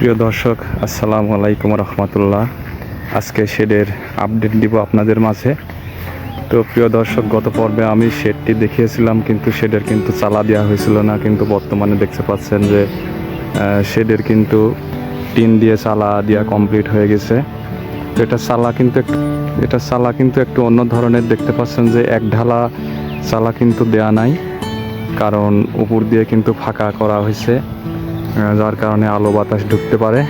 প্রিয় দর্শক, আসসালামু আলাইকুম রহমতুল্লাহ। আজকে শেডের আপডেট দিব আপনাদের মাঝে। তো প্রিয় দর্শক, গত পর্বে আমি শেডটি দেখিয়েছিলাম, কিন্তু শেডের কিন্তু চালা দেওয়া হয়েছিল না। কিন্তু বর্তমানে দেখতে পাচ্ছেন যে শেডের কিন্তু টিন দিয়ে চালা দেওয়া কমপ্লিট হয়ে গেছে। তো এটা চালা কিন্তু একটু, এটা চালা কিন্তু একটু অন্য ধরনের। দেখতে পাচ্ছেন যে, এক ঢালা চালা কিন্তু দেয়া নাই, কারণ উপর দিয়ে কিন্তু ফাঁকা করা হয়েছে। যার কারণে আলো বাতাস ঢুকতে পারে।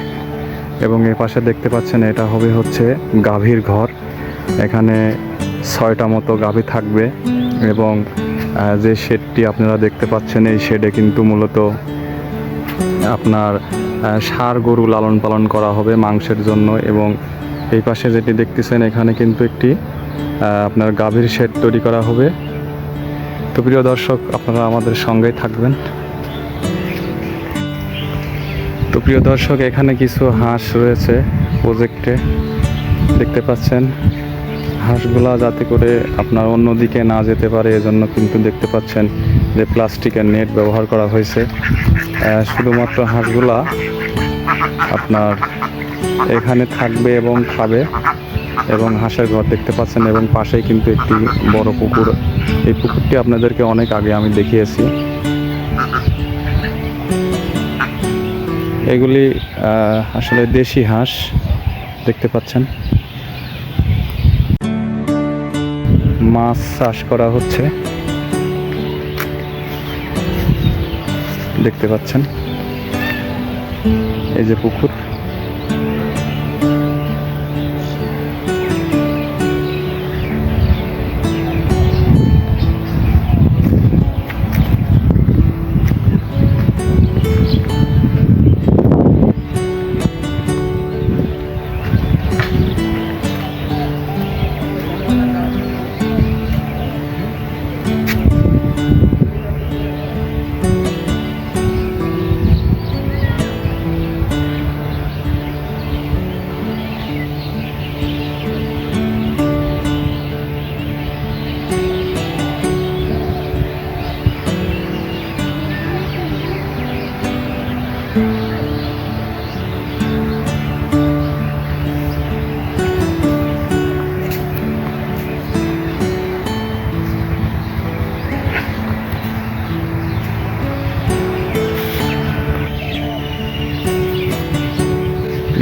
এবং এ পাশে দেখতে পাচ্ছেন, এটা হবে হচ্ছে গাভীর ঘর। এখানে ছয়টা মতো গাভী থাকবে এবং যে শেডটি আপনারা দেখতে পাচ্ছেন, এই শেডে কিন্তু মূলত, আপনার সার গরু লালন পালন করা হবে মাংসের জন্য। এবং এই পাশে যেটি দেখতেছেন, এখানে কিন্তু একটি আপনার গাভীর শেড তৈরি করা হবে। তো প্রিয় দর্শক, আপনারা আমাদের সঙ্গেই থাকবেন। তো প্রিয় দর্শক, এখানে কিছু হাঁস রয়েছে প্রজেক্টে দেখতে পাচ্ছেন, হাঁসগুলা যাতে করে আপনার অন্যদিকে না যেতে পারে, এজন্য কিন্তু দেখতে পাচ্ছেন যে প্লাস্টিকের নেট ব্যবহার করা হয়েছে। শুধুমাত্র হাঁসগুলা আপনার এখানে থাকবে এবং খাবে এবং হাঁসের ঘর দেখতে পাচ্ছেন এবং পাশেই কিন্তু একটি বড় পুকুর। এই পুকুরটি আপনাদেরকে অনেক আগে আমি দেখিয়েছি। এগুলি আসলে দেশি হাঁস, দেখতে পাচ্ছেন। মাছ চাষ করা হচ্ছে। দেখতে পাচ্ছেন। এই যে পুকুর।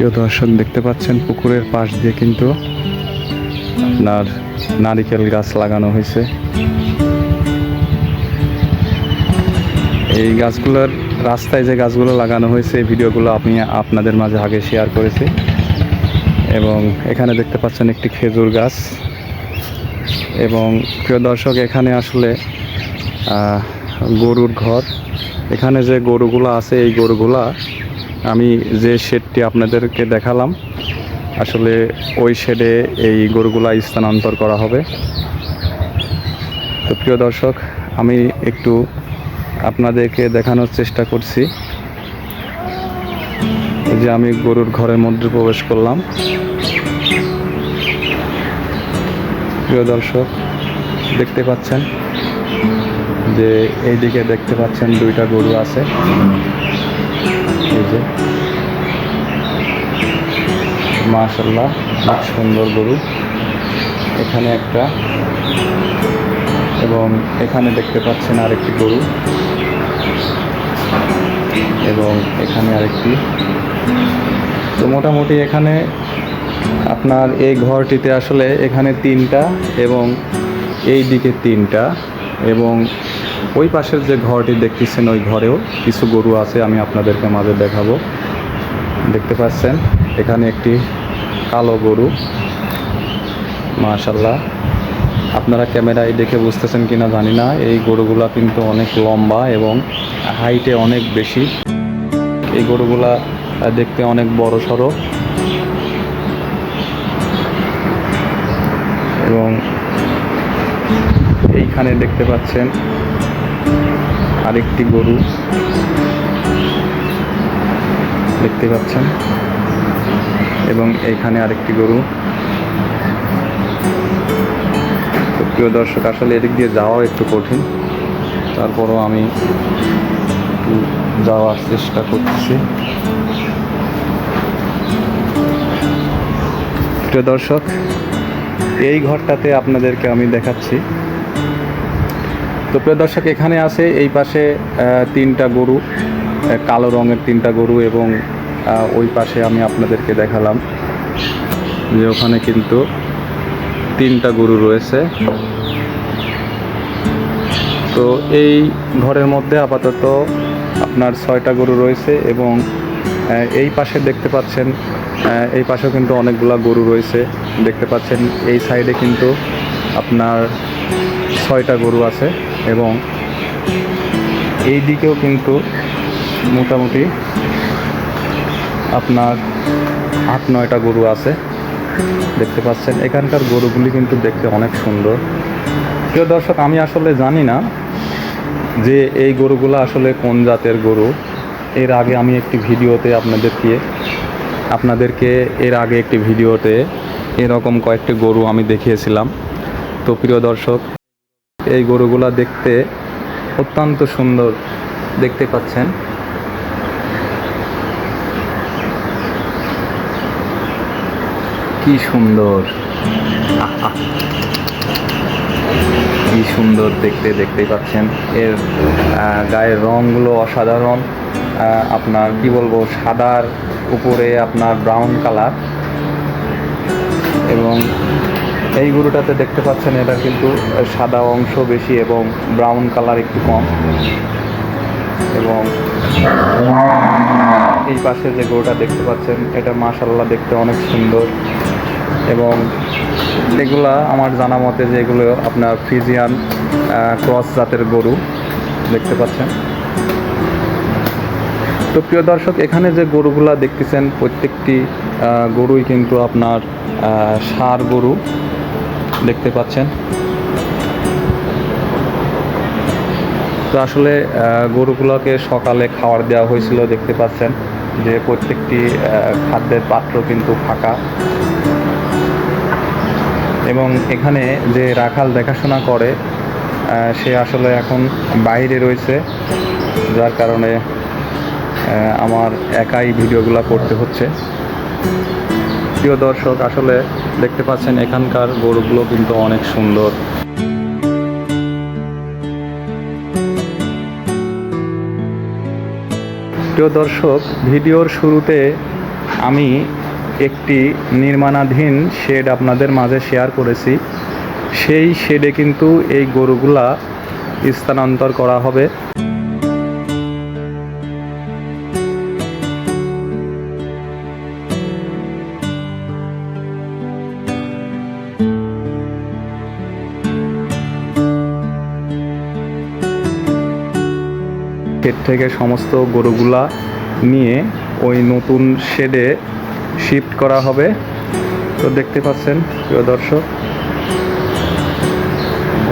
প্রিয় দর্শন দেখতে পাচ্ছেন পুকুরের পাশ দিয়ে কিন্তু আপনার নারিকেল গাছ লাগানো হয়েছে। এই গাছগুলোর রাস্তায় যে গাছগুলো লাগানো হয়েছে, এই ভিডিওগুলো আমি আপনাদের মাঝে আগে শেয়ার করেছি। এবং এখানে দেখতে পাচ্ছেন একটি খেজুর গাছ। এবং প্রিয় দর্শক, এখানে আসলে গরুর ঘর। এখানে যে গরুগুলো আছে, এই গরুগুলা আমি যে শেডটি আপনাদেরকে দেখালাম, আসলে ওই শেডে এই গরুগুলা স্থানান্তর করা হবে। তো প্রিয় দর্শক, আমি একটু আপনাদেরকে দেখানোর চেষ্টা করছি। যে আমি গরুর ঘরের মধ্যে প্রবেশ করলাম। প্রিয় দর্শক, দেখতে পাচ্ছেন যে এইদিকে দেখতে পাচ্ছেন দুইটা গরু আছে। এই যে। মাশাল্লাহ অনেক সুন্দর গরু। এখানে একটা। এবং এখানে দেখতে পাচ্ছেন আরেকটি গরু। এবং এখানে আরেকটি। তো মোটামুটি এখানে আপনার এই ঘরটিতে আসলে এখানে তিনটা এবং এই দিকে তিনটা এবং ওই পাশের যে ঘরটি দেখতেছেন, ওই ঘরেও কিছু গরু আছে, আমি আপনাদেরকে মাঝে দেখাবো। দেখতে পাচ্ছেন, এখানে একটি কালো গরু। মাশাল্লাহ আপনারা ক্যামেরায় দেখে বুঝতেছেন কিনা জানি না, এই গরুগুলা কিন্তু অনেক লম্বা এবং হাইটে অনেক বেশি। এই গরুগুলা দেখতে অনেক বড় সড়ো। এবং এইখানে দেখতে পাচ্ছেন আরেকটি গরু দেখতে পাচ্ছেন। এবং এখানে আরেকটি গরু। প্রিয় দর্শক, আসলে এদিক দিয়ে যাওয়া একটু কঠিন। তারপরও আমি যাওয়ার চেষ্টা করছি। প্রিয় দর্শক, এই ঘরটাতে আপনাদেরকে আমি দেখাচ্ছি। তো প্রিয় দর্শক, এখানে আছে এই পাশে তিনটা গরু কালো রঙের তিনটা গরু এবং ওই পাশে আমি আপনাদেরকে দেখালাম যে ওখানে কিন্তু তিনটা গরু রয়েছে। তো এই ঘরের মধ্যে আপাতত আপনার ছয়টা গরু রয়েছে এবং এই পাশে দেখতে পাচ্ছেন এই পাশেও কিন্তু অনেকগুলা গরু রয়েছে। দেখতে পাচ্ছেন, এই সাইডে কিন্তু আপনার ছয়টা গরু আছে। এবং এই দিকেও কিন্তু মোটামুটি আপনার আট, নয়টা গরু আছে। দেখতে পাচ্ছেন, এখানকার গরুগুলি কিন্তু দেখতে অনেক সুন্দর। প্রিয় দর্শক, আমি আসলে জানি না যে এই গরুগুলো আসলে কোন জাতের গরু। এর আগে আমি একটি ভিডিওতে আপনাদেরকে আপনাদেরকে এর আগে একটি ভিডিওতে এরকম কয়েকটি গরু আমি দেখিয়েছিলাম। তো প্রিয় দর্শক এই গরুগুলা দেখতে অত্যন্ত সুন্দর দেখতে পাচ্ছেন। কি সুন্দর। কি সুন্দর দেখতে দেখতে পাচ্ছেন। এর গায়ের রঙগুলো অসাধারণ। আপনার, কি বলব, সাদার উপরে আপনার ব্রাউন কালার এবং এই গরুটাতে দেখতে পাচ্ছেন এটা কিন্তু সাদা অংশ বেশি এবং ব্রাউন কালার একটু কম। এবং এই পাশে যে গরুটা দেখতে পাচ্ছেন, এটা মাশাল্লাহ দেখতে অনেক সুন্দর। এবং এগুলা আমার জানা মতে যে এগুলো আপনার ফিজিয়ান ক্রস জাতের গরু, দেখতে পাচ্ছেন। তো প্রিয় দর্শক, এখানে যে গরুগুলা দেখতেছেন, প্রত্যেকটি গরুই কিন্তু আপনার ষাঁড় গরু। দেখতে পাচ্ছেন। তো আসলে গরুগুলোকে সকালে খাবার দেওয়া হয়েছিল, দেখতে পাচ্ছেন যে প্রত্যেকটি খাদ্যের পাত্র কিন্তু ফাঁকা। এবং এখানে যে রাখাল দেখাশোনা করে সে আসলে এখন বাইরে রয়েছে, যার কারণে আমার একাই ভিডিওগুলো করতে হচ্ছে। প্রিয় দর্শক, আসলে দেখতে পাচ্ছেন, এখানকার গরুগুলো কিন্তু অনেক সুন্দর। প্রিয় দর্শক, ভিডিওর শুরুতে আমি একটি নির্মাণাধীন শেড আপনাদের মাঝে শেয়ার করেছি। সেই শেডে কিন্তু এই গরুগুলা স্থানান্তর করা হবে। ক্ষেত থেকে সমস্ত গরুগুলা নিয়ে ওই নতুন শেডে শিফট করা হবে। তো দেখতে পাচ্ছেন, প্রিয় দর্শক,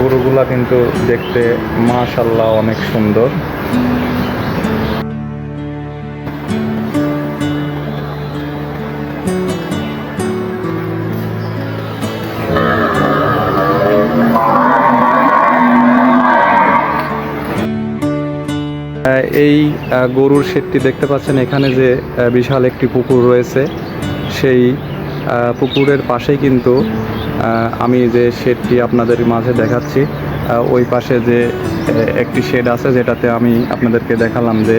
গরুগুলা কিন্তু দেখতে মাশাল্লাহ অনেক সুন্দর। এই গরুর শেডটি দেখতে পাচ্ছেন। এখানে যে বিশাল একটি পুকুর রয়েছে, সেই পুকুরের পাশেই কিন্তু আমি যে শেডটি আপনাদের মাঝে দেখাচ্ছি ওই পাশে যে একটি শেড আছে, যেটাতে আমি আপনাদেরকে দেখালাম যে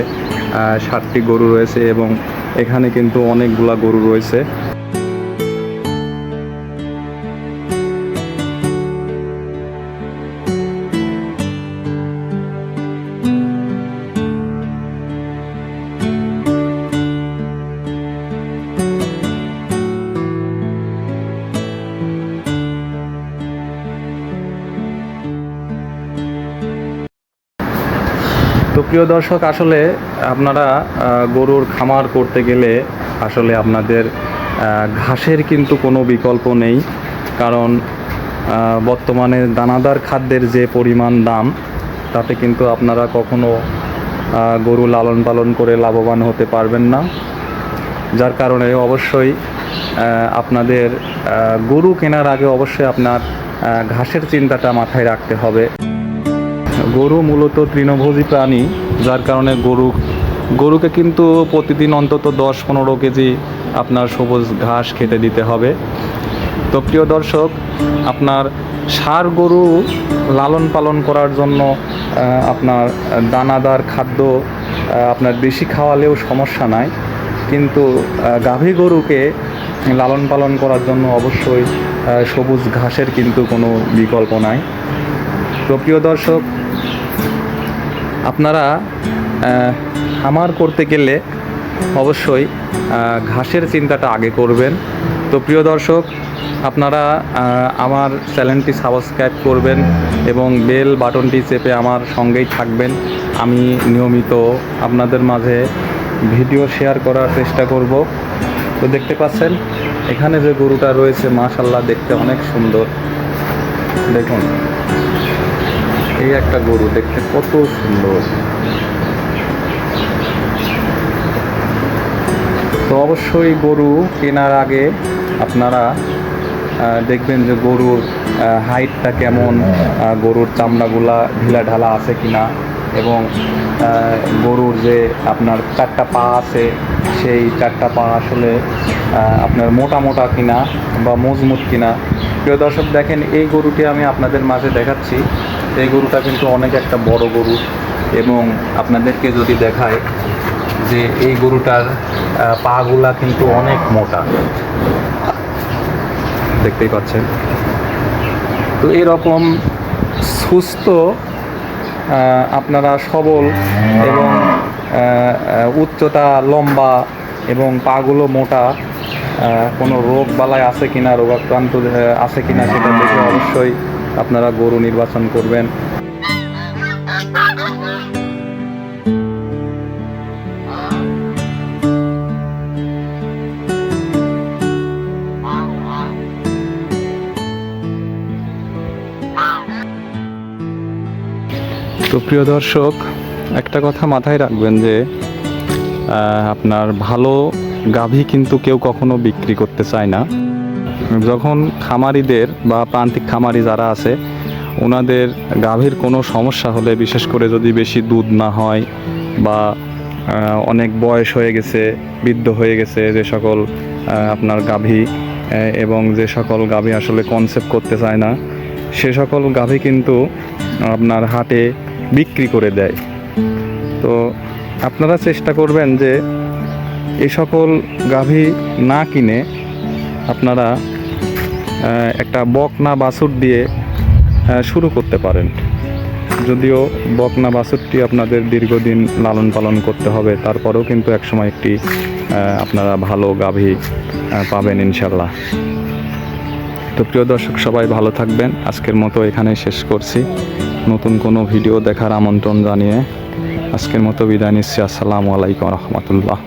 ষাটটি গরু রয়েছে এবং এখানে কিন্তু অনেকগুলা গরু রয়েছে। তো প্রিয় দর্শক, আসলে আপনারা গরুর খামার করতে গেলে আসলে আপনাদের ঘাসের কিন্তু কোনো বিকল্প নেই। কারণ বর্তমানে দানাদার খাদ্যের যে পরিমাণ দাম, তাতে কিন্তু আপনারা কখনো গরু লালন পালন করে লাভবান হতে পারবেন না। যার কারণে অবশ্যই আপনাদের গরু কেনার আগে অবশ্যই আপনার ঘাসের চিন্তাটা মাথায় রাখতে হবে। গরু মূলত তৃণভোজী প্রাণী, যার কারণে গরু, গরুকে কিন্তু প্রতিদিন অন্তত দশ পনেরো কেজি আপনার সবুজ ঘাস খেতে দিতে হবে। তো প্রিয় দর্শক, আপনার সার গরু লালন পালন করার জন্য আপনার দানাদার খাদ্য আপনার বেশি খাওয়ালেও সমস্যা নাই। কিন্তু গাভী গরুকে লালন পালন করার জন্য অবশ্যই সবুজ ঘাসের কিন্তু কোনো বিকল্প নাই। তো প্রিয় দর্শক আপনারা আহ, খামার করতে গেলে অবশ্যই ঘাসের চিন্তাটা আগে করবেন। তো প্রিয় দর্শক আপনারা আমার চ্যানেলটি সাবস্ক্রাইব করবেন এবং বেল বাটনটি চেপে আমার সঙ্গেই থাকবেন। আমি নিয়মিত আপনাদের মাঝে ভিডিও শেয়ার করার চেষ্টা করব। তো দেখতে পাচ্ছেন এখানে যে গরুটা রয়েছে মাশাল্লাহ দেখতে অনেক সুন্দর। দেখুন। এই একটা গরু দেখতে কত সুন্দর। তো অবশ্যই গরু কেনার আগে আপনারা দেখবেন যে গরুর হাইটটা কেমন গরুর চামড়াগুলা ঢিলা ঢালা আছে কিনা এবং গরুর যে আপনার চারটা পা আছে, সেই চারটা পা আসলে আপনার মোটা মোটা কিনা বা মজবুত কিনা প্রিয় দর্শক, দেখেন এই গরুটি আমি আপনাদের মাঝে দেখাচ্ছি। এই গরুটা কিন্তু অনেক একটা বড় গরু এবং আপনাদেরকে যদি দেখায় যে এই গরুটার পাগুলা কিন্তু অনেক মোটা। দেখতেই পাচ্ছেন? তো এরকম সুস্থ আপনারা সবল এবং উচ্চতা লম্বা এবং পাগুলো মোটা কোনো রোগ বালাই আছে কিনা, রোগাক্রান্ত আছে কিনা সেটা দেখে অবশ্যই আপনারা গরু নির্বাচন করবেন। তো প্রিয় দর্শক, একটা কথা মাথায় রাখবেন যে আপনার ভালো গাভী কিন্তু কেউ কখনো বিক্রি করতে চায় না। যখন খামারিদের বা প্রান্তিক খামারি যারা আছে ওনাদের গাভীর কোনো সমস্যা হলে, বিশেষ করে যদি বেশি দুধ না হয় বা অনেক বয়স হয়ে গেছে, বৃদ্ধ হয়ে গেছে, যে সকল আপনার গাভী এবং যে সকল গাভী আসলে কনসেপ্ট করতে চায় না, সে সকল গাভী কিন্তু আপনার হাটে বিক্রি করে দেয়। তো আপনারা চেষ্টা করবেন যে এই সকল গাভী না কিনে আপনারা একটা বকনা বাছুর দিয়ে শুরু করতে পারেন। যদিও বকনা বাছুরটি আপনাদের দীর্ঘদিন লালন পালন করতে হবে, তারপরেও কিন্তু একসময় একটি আপনারা ভালো গাভী পাবেন ইনশাল্লাহ তো প্রিয় দর্শক, সবাই ভালো থাকবেন। আজকের মতো এখানেই শেষ করছি। নতুন কোনো ভিডিও দেখার আমন্ত্রণ জানিয়ে আজকের মতো বিদায় নিচ্ছি। আসসালামু আলাইকুম রহমতুল্লাহ।